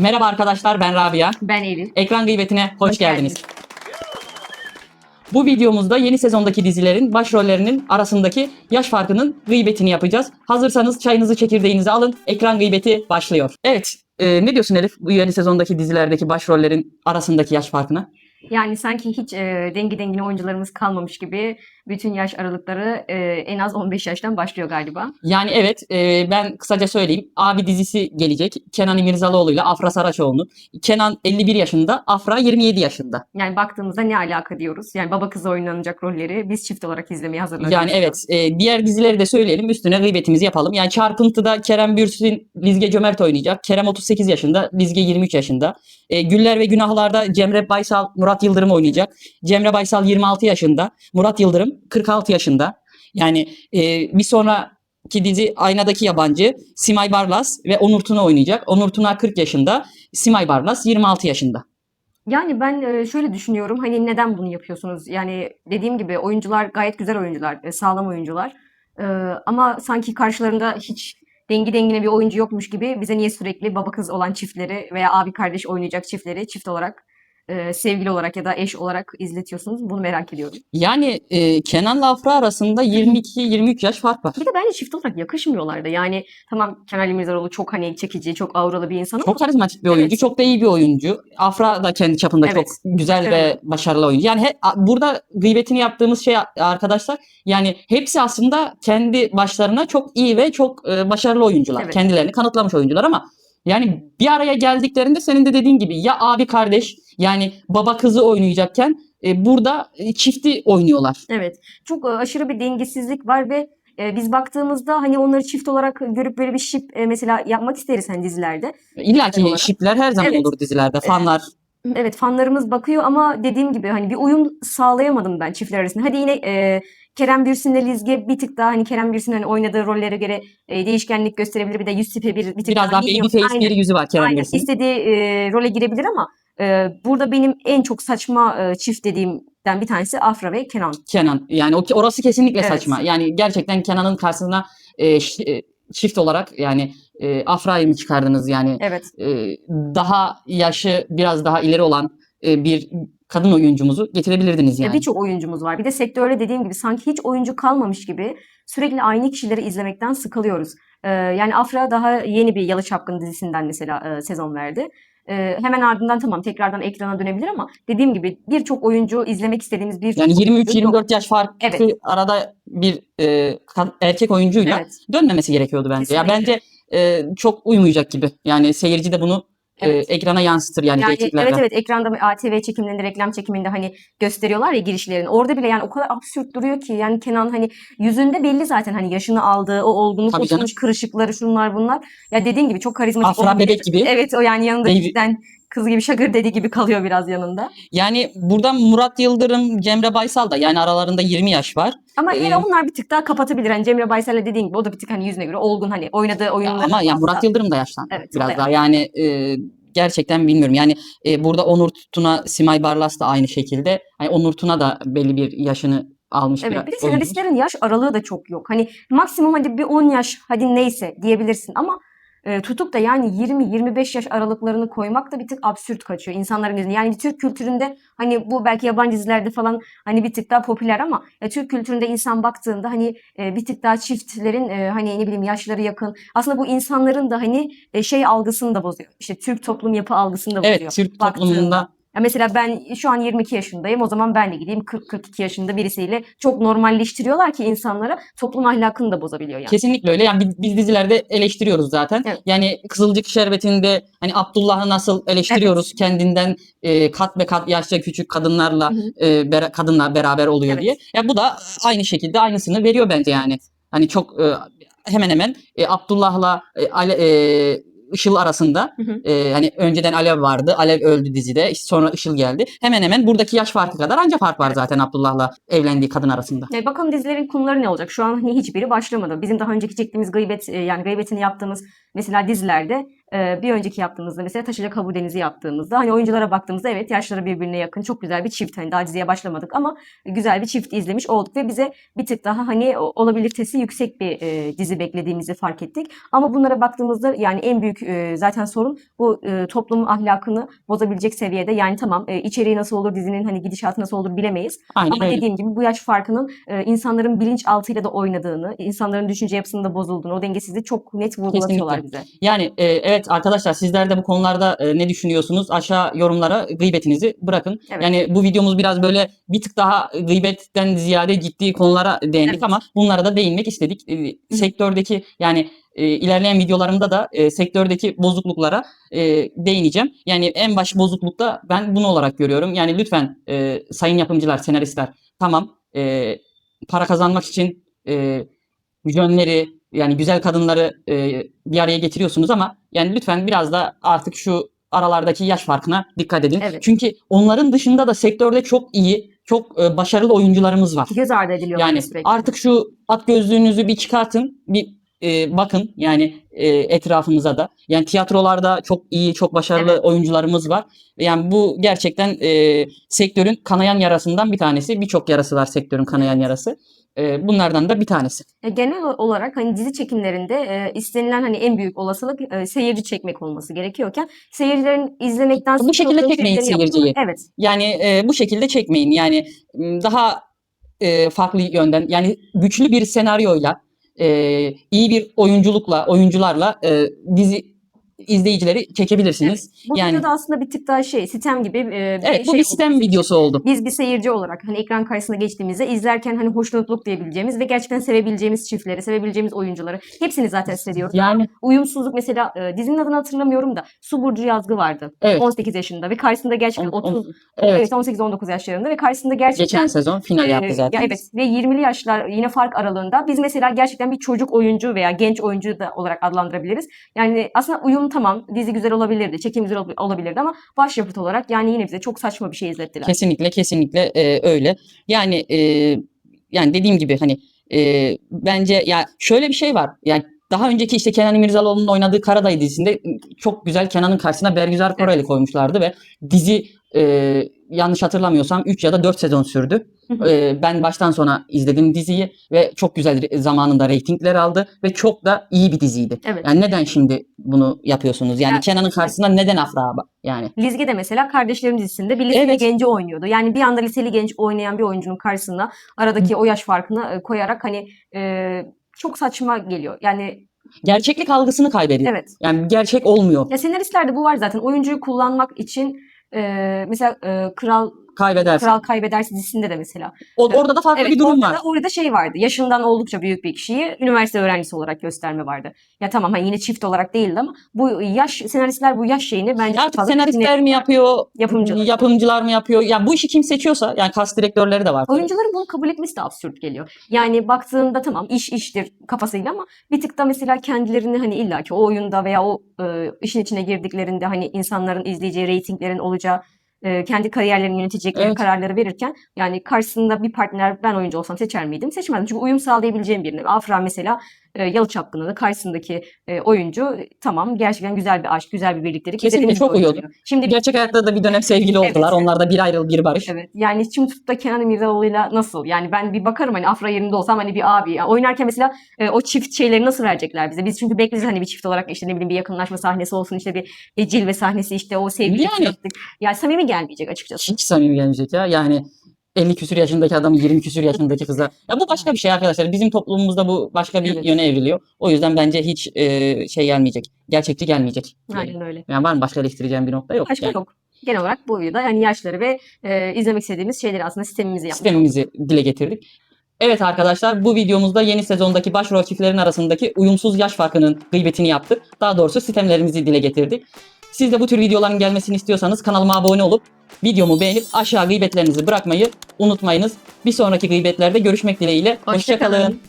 Merhaba arkadaşlar ben Rabia. Ben Elif. Ekran gıybetine hoş, Hoş geldiniz. geldiniz. Bu videomuzda yeni sezondaki dizilerin başrollerinin arasındaki yaş farkının gıybetini yapacağız. Hazırsanız çayınızı çekirdeğinizi alın. Ekran gıybeti başlıyor. Evet. e, ne diyorsun Elif bu yeni sezondaki dizilerdeki başrollerin arasındaki yaş farkına? Yani sanki hiç e, dengi dengine oyuncularımız kalmamış gibi bütün yaş aralıkları e, en az 15 yaştan başlıyor galiba. Yani evet e, ben kısaca söyleyeyim. Abi dizisi gelecek. Kenan İmirzalıoğlu ile Afra Saraçoğlu. Kenan 51 yaşında, Afra 27 yaşında. Yani baktığımızda ne alaka diyoruz. Yani baba kız oynanacak rolleri biz çift olarak izlemeye hazırlanıyoruz. Yani evet e, diğer dizileri de söyleyelim üstüne gıybetimizi yapalım. Yani Çarpıntı'da Kerem Bürsin, Lizge Cömert oynayacak. Kerem 38 yaşında, Lizge 23 yaşında. E, Güller ve Günahlar'da Cemre Baysal, Murat Yıldırım oynayacak. Cemre Baysal 26 yaşında, Murat Yıldırım 46 yaşında. Yani e, bir sonraki dizi Aynadaki Yabancı Simay Barlas ve Onur Tuna oynayacak. Onur Tuna 40 yaşında, Simay Barlas 26 yaşında. Yani ben e, şöyle düşünüyorum. Hani neden bunu yapıyorsunuz? Yani dediğim gibi oyuncular gayet güzel oyuncular, e, sağlam oyuncular. E, Ama sanki karşılarında hiç dengi dengine bir oyuncu yokmuş gibi bize niye sürekli baba kız olan çiftleri veya abi kardeş oynayacak çiftleri çift olarak e, sevgili olarak ya da eş olarak izletiyorsunuz? Bunu merak ediyorum. Yani e, Kenan'la Afra arasında 22-23 yaş fark var. Bir de bence çift olarak yakışmıyorlar da. Yani tamam Kemal İmirzalıoğlu çok hani çekici, çok auralı bir insan ama Çok karizmatik bir oyuncu, Evet. çok da iyi bir oyuncu. Afra da kendi çapında Evet. çok güzel ve Evet. başarılı oyuncu. Yani he- a- burada gıybetini yaptığımız şey arkadaşlar yani hepsi aslında kendi başlarına çok iyi ve çok e, başarılı oyuncular. Evet. Kendilerini kanıtlamış oyuncular ama yani bir araya geldiklerinde senin de dediğin gibi ya abi kardeş yani baba kızı oynayacakken e, burada e, çifti oynuyorlar. Evet. Çok e, aşırı bir dengesizlik var ve e, biz baktığımızda hani onları çift olarak görüp böyle bir şip e, mesela yapmak isteriz hani dizilerde. İlla Genel olarak. ki şipler her zaman Evet. olur dizilerde. Fanlar Evet fanlarımız bakıyor ama dediğim gibi hani bir uyum sağlayamadım ben çiftler arasında. Hadi yine e, Kerem Bürsin'le Lizge bir tık daha hani Kerem Bürsin hani oynadığı rollere göre e, değişkenlik gösterebilir. Bir de yüz tipi bir, bir tık biraz daha medium. baby face Aynen. bir yüzü var Kerem Aynen. Bürsin. İstediği e, role girebilir ama e, burada benim en çok saçma e, çift dediğimden bir tanesi Afra ve Kenan. Kenan. Yani o orası kesinlikle Evet. saçma. Yani gerçekten Kenan'ın karşısına e, e, çift olarak yani e, Afra'yı mı çıkardınız yani Evet. e, daha yaşı biraz daha ileri olan e, bir kadın oyuncumuzu getirebilirdiniz Ya yani. Birçok oyuncumuz var. Bir de sektörde dediğim gibi sanki hiç oyuncu kalmamış gibi sürekli aynı kişileri izlemekten sıkılıyoruz. Ee, yani Afra daha yeni bir Yalı Çapkın dizisinden mesela e, sezon verdi. Ee, hemen ardından tamam tekrardan ekrana dönebilir ama dediğim gibi birçok oyuncu izlemek istediğimiz birçok Yani oyuncu yok. 23-24 yaş farkı Evet. arada bir e, kad- erkek oyuncuyla Evet. dönmemesi gerekiyordu bence. Ya Kesinlikle. bence e, çok uymayacak gibi. Yani seyirci de bunu e, Evet. ekrana yansıtır yani, Yani evet evet ekranda ATV çekimlerinde reklam çekiminde hani gösteriyorlar ya girişlerini. Orada bile yani o kadar absürt duruyor ki yani Kenan hani yüzünde belli zaten hani yaşını aldığı o olgunluk Tabii canım. oturmuş kırışıkları şunlar bunlar. Ya dediğin gibi çok karizmatik. Afra bebek gibi. Evet o yani yanında cidden kız gibi şagır dedi gibi kalıyor biraz yanında. Yani burada Murat Yıldırım, Cemre Baysal da yani aralarında 20 yaş var. Ama Ee, yine onlar bir tık daha kapatabilir. Hani Cemre Baysal'le dediğin gibi o da bir tık hani yüzüne göre olgun hani oynadığı oyunları. ama ya fazla. Murat Yıldırım da yaşlandı Evet, biraz da daha. Yani e, gerçekten bilmiyorum. Yani e, burada Onur Tuna, Simay Barlas da aynı şekilde. Hani Onur Tuna da belli bir yaşını almış Evet biraz. bir de senaristlerin yaş aralığı da çok yok. Hani maksimum hadi bir 10 yaş hadi neyse diyebilirsin ama e, tutup da yani 20-25 yaş aralıklarını koymak da bir tık absürt kaçıyor insanların gözünde. Yani Türk kültüründe hani bu belki yabancı dizilerde falan hani bir tık daha popüler ama ya Türk kültüründe insan baktığında hani e, bir tık daha çiftlerin e, hani ne bileyim yaşları yakın. Aslında bu insanların da hani e, şey algısını da bozuyor. İşte Türk toplum yapı algısını da bozuyor. Evet Türk baktığında. toplumunda Ya mesela ben şu an 22 yaşındayım. O zaman ben de gideyim 40-42 yaşında birisiyle çok normalleştiriyorlar ki insanlara toplum ahlakını da bozabiliyor yani. kesinlikle öyle. Yani biz, biz dizilerde eleştiriyoruz zaten. Evet. Yani Kızılcık Şerbeti'nde hani Abdullah'ı nasıl eleştiriyoruz kendinden e, kat be kat yaşça küçük kadınlarla Hı hı. e, bera- kadınla beraber oluyor Evet. diye. Ya bu da aynı şekilde aynısını veriyor bence yani. Hani çok e, hemen hemen e, Abdullah'la e, e, Işıl arasında Hı hı. e, hani önceden Alev vardı. Alev öldü dizide. işte sonra Işıl geldi. Hemen hemen buradaki yaş farkı kadar anca fark var zaten Abdullah'la evlendiği kadın arasında. E, bakalım dizilerin konuları ne olacak? Şu an hani hiçbiri başlamadı. Bizim daha önceki çektiğimiz gıybet e, yani gıybetini yaptığımız mesela dizilerde bir önceki yaptığımızda mesela Taşacak Havu Denizi yaptığımızda hani oyunculara baktığımızda evet yaşları birbirine yakın çok güzel bir çift hani daha diziye başlamadık ama güzel bir çift izlemiş olduk ve bize bir tık daha hani olabilitesi yüksek bir e, dizi beklediğimizi fark ettik. Ama bunlara baktığımızda yani en büyük e, zaten sorun bu e, toplumun ahlakını bozabilecek seviyede yani tamam e, içeriği nasıl olur dizinin hani gidişatı nasıl olur bilemeyiz. Aynen Ama öyle. dediğim gibi bu yaş farkının e, insanların bilinçaltıyla da oynadığını, insanların düşünce yapısının da bozulduğunu, o dengesizliği çok net vurgulatıyorlar bize. Yani e, evet arkadaşlar sizler de bu konularda e, ne düşünüyorsunuz? Aşağı yorumlara gıybetinizi bırakın. Evet. Yani bu videomuz biraz böyle bir tık daha gıybetten ziyade ciddi konulara değindik Evet. ama bunlara da değinmek istedik. E, sektördeki yani e, ilerleyen videolarımda da e, sektördeki bozukluklara e, değineceğim. Yani en baş bozuklukta ben bunu olarak görüyorum. Yani lütfen e, sayın yapımcılar, senaristler tamam e, para kazanmak için e, jönleri yani güzel kadınları e, bir araya getiriyorsunuz ama yani lütfen biraz da artık şu aralardaki yaş farkına dikkat edin. Evet. Çünkü onların dışında da sektörde çok iyi, çok e, başarılı oyuncularımız var. Göz ardı ediliyor Yani sürekli. artık şu at gözlüğünüzü bir çıkartın, bir e, bakın yani e, etrafınıza da. Yani tiyatrolarda çok iyi, çok başarılı Evet. oyuncularımız var. Yani bu gerçekten e, sektörün kanayan yarasından bir tanesi. Birçok yarası var sektörün kanayan yarası. E, bunlardan da bir tanesi. Ya genel olarak hani dizi çekimlerinde e, istenilen hani en büyük olasılık e, seyirci çekmek olması gerekiyorken seyircilerin izlemekten Bu şekilde çekmeyin seyirciyi. yapıyorlar. Evet. Yani e, bu şekilde çekmeyin. Yani daha e, farklı yönden yani güçlü bir senaryoyla e, iyi bir oyunculukla oyuncularla e, dizi izleyicileri çekebilirsiniz. Bu Yani- videoda aslında bir tık daha şey sitem gibi e, bir Evet bu şey bir sistem oldu. videosu oldu. Biz bir seyirci olarak hani ekran karşısına geçtiğimizde izlerken hani hoşnutluk diyebileceğimiz ve gerçekten sevebileceğimiz çiftleri, sevebileceğimiz oyuncuları hepsini zaten hissediyoruz. Yani Uyumsuzluk mesela e, dizinin adını hatırlamıyorum da Su Burcu Yazgı vardı. evet. 18 yaşında ve karşısında gerçekten On- on- 30 evet. evet 18-19 yaşlarında ve karşısında gerçekten Geçen sezon final Ee, yaptı zaten. Ya evet ve 20'li yaşlar yine fark aralığında biz mesela gerçekten bir çocuk oyuncu veya genç oyuncu da olarak adlandırabiliriz. Yani aslında uyum tamam dizi güzel olabilirdi, çekim güzel ol- olabilirdi ama başyapıt olarak yani yine bize çok saçma bir şey izlettiler. Kesinlikle kesinlikle e, öyle. Yani e, yani dediğim gibi hani e, bence ya şöyle bir şey var. Yani daha önceki işte Kenan İmirzalıoğlu'nun oynadığı Karadayı dizisinde çok güzel Kenan'ın karşısına Bergüzar Koraylı Evet. koymuşlardı ve dizi e, yanlış hatırlamıyorsam 3 ya da 4 sezon sürdü. E, ben baştan sona izledim diziyi ve çok güzel zamanında reytingler aldı ve çok da iyi bir diziydi. Evet. Yani neden şimdi bunu yapıyorsunuz? Yani Ya- Kenan'ın karşısına neden Afra? Yani Lizge de mesela Kardeşlerim dizisinde bir liseli Evet. genci oynuyordu. Yani bir anda liseli genç oynayan bir oyuncunun karşısına aradaki o yaş farkını e, koyarak hani e, çok saçma geliyor. Yani gerçeklik algısını kaybediyor. evet. Yani gerçek olmuyor. Ya senaristlerde bu var zaten. Oyuncuyu kullanmak için e, mesela e, Kral Kaybedersin. Kral Kaybedersin dizisinde de mesela. O- orada da farklı Evet, bir durum orada var. Da, orada şey vardı. Yaşından oldukça büyük bir kişiyi üniversite öğrencisi olarak gösterme vardı. Ya tamam hani yine çift olarak değildi ama bu yaş senaristler bu yaş şeyini bence Artık senaristler mi yapıyor, Yapımcılar. yapımcılar mı yapıyor? Ya bu işi kim seçiyorsa, yani kas direktörleri de var. Oyuncuların bunu kabul etmesi de absürt geliyor. Yani baktığında tamam iş iştir kafasıyla ama bir tık da mesela kendilerini hani illaki o oyunda veya o e, işin içine girdiklerinde hani insanların izleyeceği reytinglerin olacağı e, kendi kariyerlerini yönetecekleri Evet. kararları verirken yani karşısında bir partner ben oyuncu olsam seçer miydim? Seçmezdim. Çünkü uyum sağlayabileceğim birini. Afra mesela e, Yalı Çapkını'nda karşısındaki e, oyuncu e, tamam gerçekten güzel bir aşk, güzel bir birliktelik. Kesinlikle çok uyuyordu. Şimdi Gerçek hayatta da bir dönem sevgili Evet. oldular. Onlar da bir ayrıl bir barış. Evet. Yani şimdi tutup da Kenan İmirzalıoğlu'yla nasıl? Yani ben bir bakarım hani Afra yerinde olsam hani bir abi. Yani oynarken mesela e, o çift şeyleri nasıl verecekler bize? Biz çünkü bekleriz hani bir çift olarak işte ne bileyim bir yakınlaşma sahnesi olsun işte bir e, cilve sahnesi işte o sevgi. Yani. Yani samimi gelmeyecek açıkçası. Hiç samimi gelmeyecek ya. Yani 50 küsür yaşındaki adam 20 küsür yaşındaki kıza. Ya bu başka bir şey arkadaşlar. Bizim toplumumuzda bu başka bir Evet. yöne evriliyor. O yüzden bence hiç e, şey gelmeyecek. Gerçekçi gelmeyecek. Aynen öyle. Yani var mı başka eleştireceğim bir nokta? Yok. Başka Yani yok. Genel olarak bu videoda yani yaşları ve e, izlemek istediğimiz şeyleri aslında sistemimizi yapmış. sistemimizi dile getirdik. Evet arkadaşlar bu videomuzda yeni sezondaki başrol çiftlerin arasındaki uyumsuz yaş farkının gıybetini yaptık. Daha doğrusu sistemlerimizi dile getirdik. Siz de bu tür videoların gelmesini istiyorsanız kanalıma abone olup videomu beğenip aşağı gıybetlerinizi bırakmayı unutmayınız. Bir sonraki gıybetlerde görüşmek dileğiyle. Hoşça kalın. Hoşçakalın.